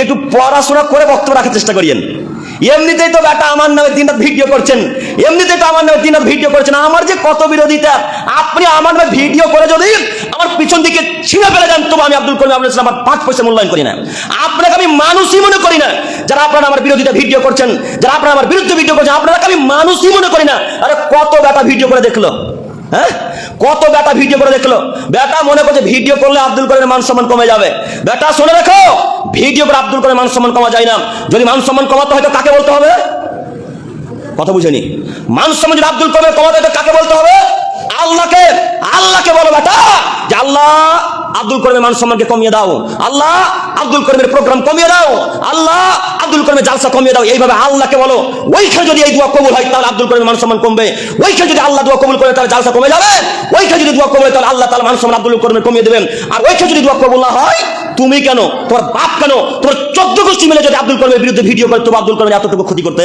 যে একটু পড়াশোনা করে বক্তব্য রাখার চেষ্টা করিয়েন। এমনিতেই তো বেটা আমার নামে দিন রাত ভিডিও করছেন। এমনিতেই তো আমার নামে দিন রাত ভিডিও করছেন। আমার যে কত বিরোধিতা, আপনি আমার নামে ভিডিও করে যদি আমার পিছন দিকে ছিঁড়ে ফেলে যান তবু আমি আব্দুল করিম আব্দুল আমার পাঁচ পয়সা মূল্যায়ন করি না। আপনাকে আমি মানুষই মনে করি না। যারা আপনারা আমার বিরোধিতা ভিডিও করছেন, যারা আপনারা আমার বিরুদ্ধে ভিডিও করছেন আপনারা আমি মানুষই মনে করি না। আরে কত বেটা ভিডিও করে দেখল হ্যাঁ? কত বেটা ভিডিও করে দেখল? বেটা মনে করছে ভিডিও করলে আব্দুল করিমের মান সম্মান কমে যাবে। বেটা শুনে রেখো ভিডিও করে আব্দুল করিমের মান সম্মান কমা যায় না। যদি মান সম্মান কমাতে হয় তো কাকে বলতে হবে? কথা বুঝেনি। মান সম্মান যদি আব্দুল করিমের কমাতে হয় তো কাকে বলতে হবে? আল্লাহকে আল্লাহকে বলো বেটা যে আল্লাহ আব্দুল করিমের মান সম্মানকে কমিয়ে দাও। আল্লাহ আব্দুল করিমের প্রোগ্রাম কমিয়ে দাও। আল্লাহ আব্দুল করিমের জালসা কমিয়ে দাও। এইভাবে আল্লাহকে বলো। ওইখানে যদি এই দোয়া কবুল হয়, তাহলে আব্দুল করিমের মান সম্মান কমবে। ওইখানে যদি আল্লাহ দোয়া কবুল করে, তাহলে জালসা কমে যাবে। ওইখানে যদি দোয়া কবুল হয়, তাহলে আল্লাহ তাআলা মান সম্মান আব্দুল করিমের কমিয়ে দেবেন। আর ওইখানে যদি দোয়া কবুল না হয়, তুমি কেন? তোমার বাপ কেন? তোমার চোদ্দ গোষ্ঠী মিলে যদি আব্দুল করিমের বিরুদ্ধে ভিডিও করে, তবু আব্দুল করিমের এতটুকু ক্ষতি করতে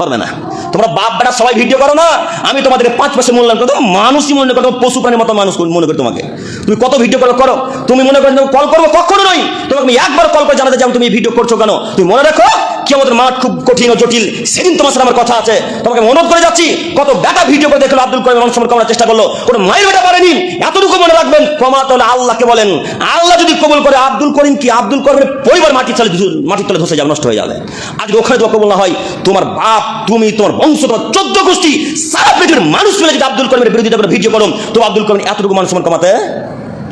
পারবে না। তোমরা বাপ বেটা সবাই ভিডিও করো না, আমি তোমাদেরকে পাঁচ পাশে মূল্যায়ন করো মানুষই মনে করো পশু প্রাণীর মতো মানুষ মনে করি তোমাকে। তুমি কত ভিডিও কল করো? তুমি মনে করো কল করব? কখনো নয়। তোমাকে আমি একবার কল করে জানাতে যাও তুমি ভিডিও করছ কেন? তুমি মনে রাখো কি আমাদের মাঠ খুব কঠিন ও জটিল। সেদিন তোমার সাথে আমার কথা আছে। তোমাকে অনুরোধ করে যাচ্ছি কত বেটা ভিডিও করে দেখল আব্দুল করিম মানুষ করার চেষ্টা করল। কোনো মায়ের বেটা পারেনি। এতটুকু মনে রাখবেন কমাতে হলে আল্লাহকে বলেন। আল্লাহ যদি কবুল করে আব্দুল করিম কি? আব্দুল করিমের পরিবার মাটির ধু- মাটির তলে ধসে যাবে, নষ্ট হয়ে যাবে। আজকে ওখানে তো কবুল না হয়, তোমার বাপ, তুমি, তোমার বংশ, তোমার চোদ্দ গোষ্ঠী, সারা পৃথিবীর মানুষ মিলে যদি আব্দুল করিমের বিরোধিতা করে ভিডিও করো, তো আব্দুল করিম এতটুকু মানুষ কমাতে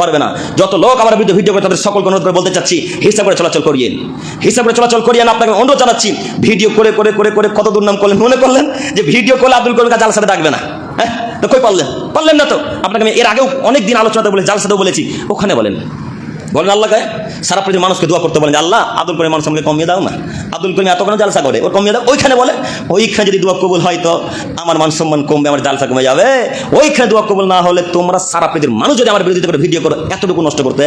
পারবে না। যত লোক আমার বিরুদ্ধে ভিডিও করে তাদের সকলকে অনুরোধ করে বলতে চাচ্ছি, হিসাব করে চলাচল করিয়ে হিসাব করে চলাচল করিয়েন আপনাকে অনুরোধ জানাচ্ছি ভিডিও করে করে করে করে কত দুর্নাম করলেন, মনে করলেন যে ভিডিও করলে আব্দুল করিম জাল সাথে ডাকবে না? হ্যাঁ? তো কই পারলেন? পারলেন না তো। আপনাকে আমি এর আগেও অনেক দিন আলোচনাতে বলে জাল সাথেও বলেছি। ওখানে বলেন। বলেন আল্লাহকে সারা পৃথিবীর মানুষকে দোয়া করতে বলেন আল্লাহ আব্দুল করিম মানুষ আমাকে কমিয়ে দাও না। আব্দুল করিম এত কেন জালসা করে, ওর কমিয়ে দাও। ওইখানে বলে, ওইখানে যদি দোয়া কবুল হয় তো আমার মান সম্মান কমবে, আমার জালসা কমে যাবে। ওইখানে দোয়া কবুল না হলে তোমরা সারা পৃথিবীর মানুষ যদি আমার বিরোধিতা করে ভিডিও করো, এতটুকু নষ্ট করতে।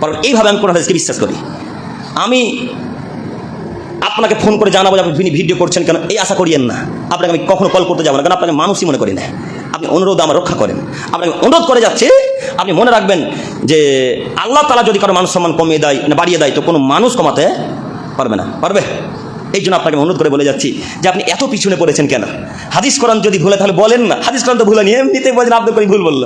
পারো এইভাবে আমি কোনো হাদিসকে বিশ্বাস করি। আমি আপনাকে ফোন করে জানাব যে, আপনি ভিডিও করছেন কেন? এই আশা করিয়েন না। আপনাকে আমি কখনো কল করতে যাব না, কারণ আপনাকে মানুষই মনে করি না। আপনি অনুরোধ আমার রক্ষা করেন। আপনাকে অনুরোধ করে যাচ্ছি, আপনি মনে রাখবেন যে আল্লাহ তালা যদি কারও মানুষ সম্মান কমিয়ে দেয় না বাড়িয়ে দেয়, তো কোনো মানুষ কমাতে পারবে না। পারবে? এই জন্য আপনাকে অনুরোধ করে বলে যাচ্ছি যে আপনি এত পিছনে পড়েছেন কেন? হাদিস কোরআন যদি ভুলে, তাহলে বলেন না। হাদিস কোরআন তো ভুলে নিয়ে এমনিতেই বলছেন আব্দুল করিম ভুল বলল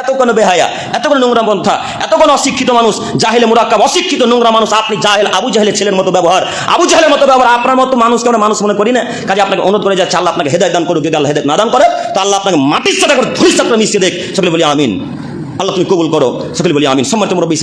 এত কোনো বেহায়া, এত কোনো নোংরা পন্থা, এত কোনো অশিক্ষিত মানুষ, জাহেলে, মুরাক্কাব, অশিক্ষিত নোংরা মানুষ, আপনি জাহেল, আবু জাহেলের ছেলের মতো ব্যবহার। আবু জাহেলের মতো ব্যবহার, আপনার মতো মানুষকে আমরা মানুষ মনে করি না? কাজে আপনাকে অনুরোধ করে যাচ্ছে, আল্লাহ আপনাকে হেদায় দান করুক, যদি আল্লাহ হেদায়ত না দান করে, তো আল্লাহ আপনাকে মাটির সাথে করে ধরিস আপনার মিশিয়ে দেখ। সকলে বলি, আমিন। আল্লাহ তুমি কবুল করো, সকলে বলি, আমিন। সম্মানিত মুরব্বী